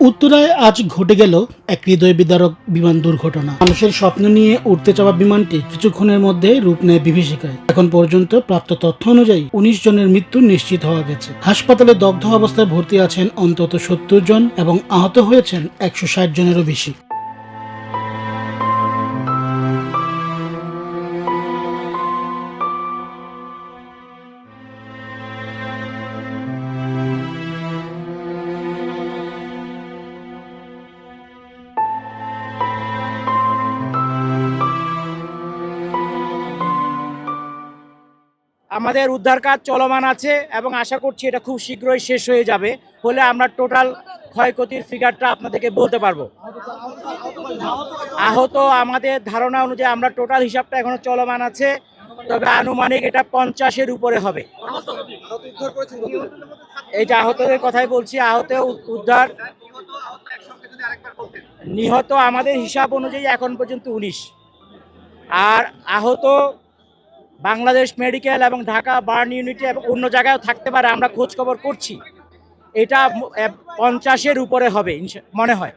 উত্তরায় আজ ঘটে গেল এক হৃদয় বিদারক বিমান দুর্ঘটনা। মানুষের স্বপ্ন নিয়ে উঠতে চাওয়া বিমানটি কিছুক্ষণের মধ্যে রূপ নেয় বিভীষিকায়। এখন পর্যন্ত প্রাপ্ত তথ্য অনুযায়ী উনিশ জনের মৃত্যু নিশ্চিত হওয়া গেছে। হাসপাতালে দগ্ধ অবস্থায় ভর্তি আছেন অন্তত সত্তর জন এবং আহত হয়েছেন একশো ষাট জনেরও বেশি আমাদের উদ্ধার কাজ চলমান আছে এবং আশা করছি এটা খুব শীঘ্রই শেষ হয়ে যাবে। হলে আমরা টোটাল ক্ষয়ক্ষতির ফিগারটা আপনাদেরকে বলতে পারব। আহত আমাদের ধারণা অনুযায়ী আমরা টোটাল হিসাবটা এখনও চলমান আছে। তবে আনুমানিক এটা পঞ্চাশের উপরে হবে। এইটা আহতদের কথাই বলছি, আহত উদ্ধার নিহত আমাদের হিসাব অনুযায়ী এখন পর্যন্ত উনিশ। আর আহত বাংলাদেশ মেডিকেল এবং ঢাকা বার্ন ইউনিটে এবং অন্য জায়গায়ও থাকতে পারে, আমরা খোঁজ খবর করছি। এটা পঞ্চাশের উপরে হবে মনে হয়।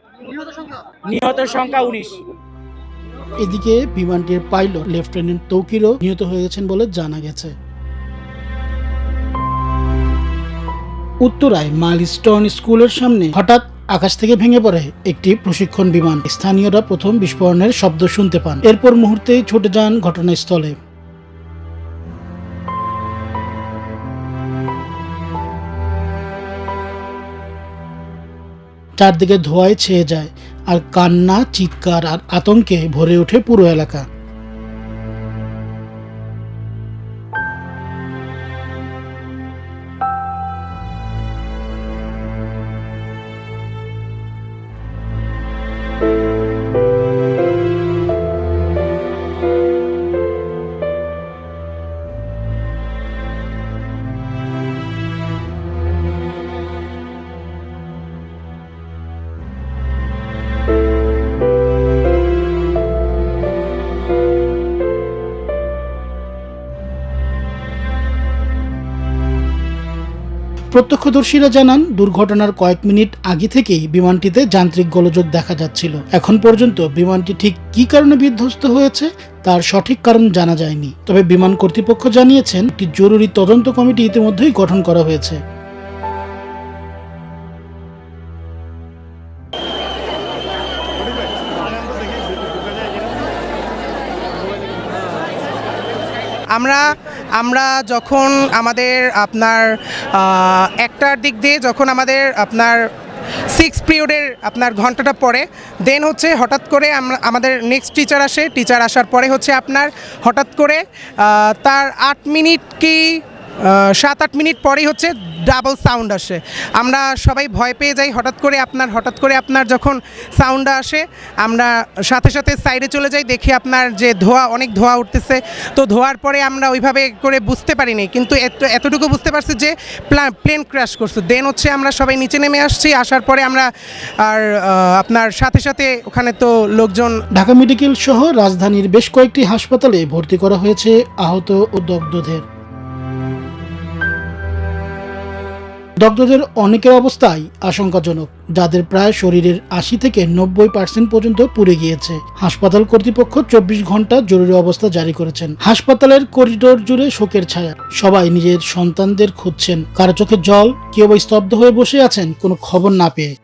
নিহতের সংখ্যা উনিশ। এদিকে বিমানটির পাইলট লেফটেন্যান্ট তৌকিরও নিহত হয়ে গেছেন বলে জানা গেছে। উত্তরায় মাইলস্টোন স্কুলের সামনে হঠাৎ আকাশ থেকে ভেঙে পড়ে একটি প্রশিক্ষণ বিমান। স্থানীয়রা প্রথম বিস্ফোরণের শব্দ শুনতে পান। এরপর মুহূর্তেই ছুটে যান ঘটনাস্থলে। চারদিকে ধোঁয়ায় ছেয়ে যায় আর কান্না চিৎকার আর আতঙ্কে ভরে ওঠে পুরো এলাকা। প্রত্যক্ষদর্শীরা জানান, দুর্ঘটনার কয়েক মিনিট আগে থেকেই বিমানটিতে যান্ত্রিক গোলযোগ দেখা যাচ্ছিল। এখন পর্যন্ত বিমানটি ঠিক কী কারণে বিধ্বস্ত হয়েছে তার সঠিক কারণ জানা যায়নি। তবে বিমান কর্তৃপক্ষ জানিয়েছেন, একটি জরুরি তদন্ত কমিটি ইতিমধ্যেই গঠন করা হয়েছে। আমরা আমরা যখন আমাদের আপনার একটার দিক দিয়ে যখন আমাদের আপনার সিক্স পিরিয়ডের আপনার ঘন্টাটা পরে দেন হচ্ছে হঠাৎ করে আমরা, আমাদের নেক্সট টিচার আসে টিচার আসার পরে হচ্ছে আপনার হঠাৎ করে তার আট মিনিট কি সাত আট মিনিট পরেই হচ্ছে ডাবল সাউন্ড আসে। আমরা সবাই ভয় পেয়ে যাই, হঠাৎ করে আপনার, হঠাৎ করে আপনার যখন সাউন্ড আসে, আমরা সাথে সাথে সাইডে চলে যাই, দেখি আপনার যে ধোয়া, অনেক ধোয়া উঠতেছে। তো ধোয়ার পরে আমরা ওইভাবে করে বুঝতে পারিনি, কিন্তু এত- এতটুকু বুঝতে পারছি যে প্লেন ক্র্যাশ করছে। দেন হচ্ছে আমরা সবাই নিচে নেমে আসছি, আসার পরে আমরা আর আপনার সাথে সাথে ওখানে তো লোকজন ঢাকা মেডিকেল সহ রাজধানীর বেশ কয়েকটি হাসপাতালে ভর্তি করা হয়েছে আহত ও দগ্ধদের। দগ্ধদের অনেকের অবস্থাই আশঙ্কাজনক, যাদের প্রায় শরীরের আশি থেকে নব্বই পার্সেন্ট পর্যন্ত পুড়ে গিয়েছে। হাসপাতাল কর্তৃপক্ষ চব্বিশ ঘণ্টা জরুরি অবস্থা জারি করেছেন। হাসপাতালের করিডোর জুড়ে শোকের ছায়া। সবাই নিজের সন্তানদের খুঁজছেন। কারও চোখে জল, কেউ স্তব্ধ হয়ে বসে আছেন, কোনো খবর না পেয়ে।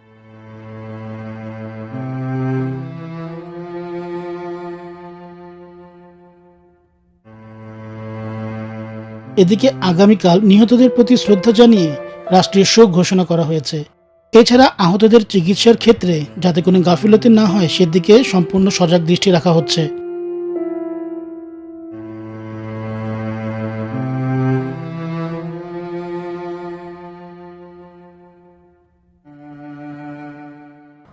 এদিকে আগামীকাল নিহতদের প্রতি শ্রদ্ধা জানিয়ে রাষ্ট্রীয় শোক ঘোষণা করা হয়েছে। এছাড়া আহতদের চিকিৎসার ক্ষেত্রে যাতে কোনো গাফিলতি না হয়, সেদিকে সম্পূর্ণ সজাগ দৃষ্টি রাখা হচ্ছে।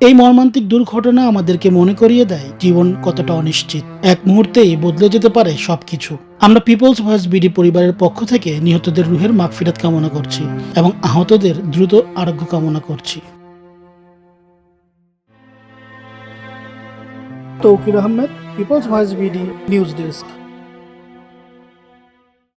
এই মর্মান্তিক দুর্ঘটনা আমাদেরকে মনে করিয়ে দেয়, জীবন কতটা অনিশ্চিত। এক মুহূর্তেই বদলে যেতে পারে সবকিছু। আমরা পিপলস ভয়েস বিডি পরিবারের পক্ষ থেকে নিহতদের রুহের মাগফিরাত কামনা করছি এবং আহতদের দ্রুত আরোগ্য কামনা করছি। Tawkir Ahmed people's voice BD news desk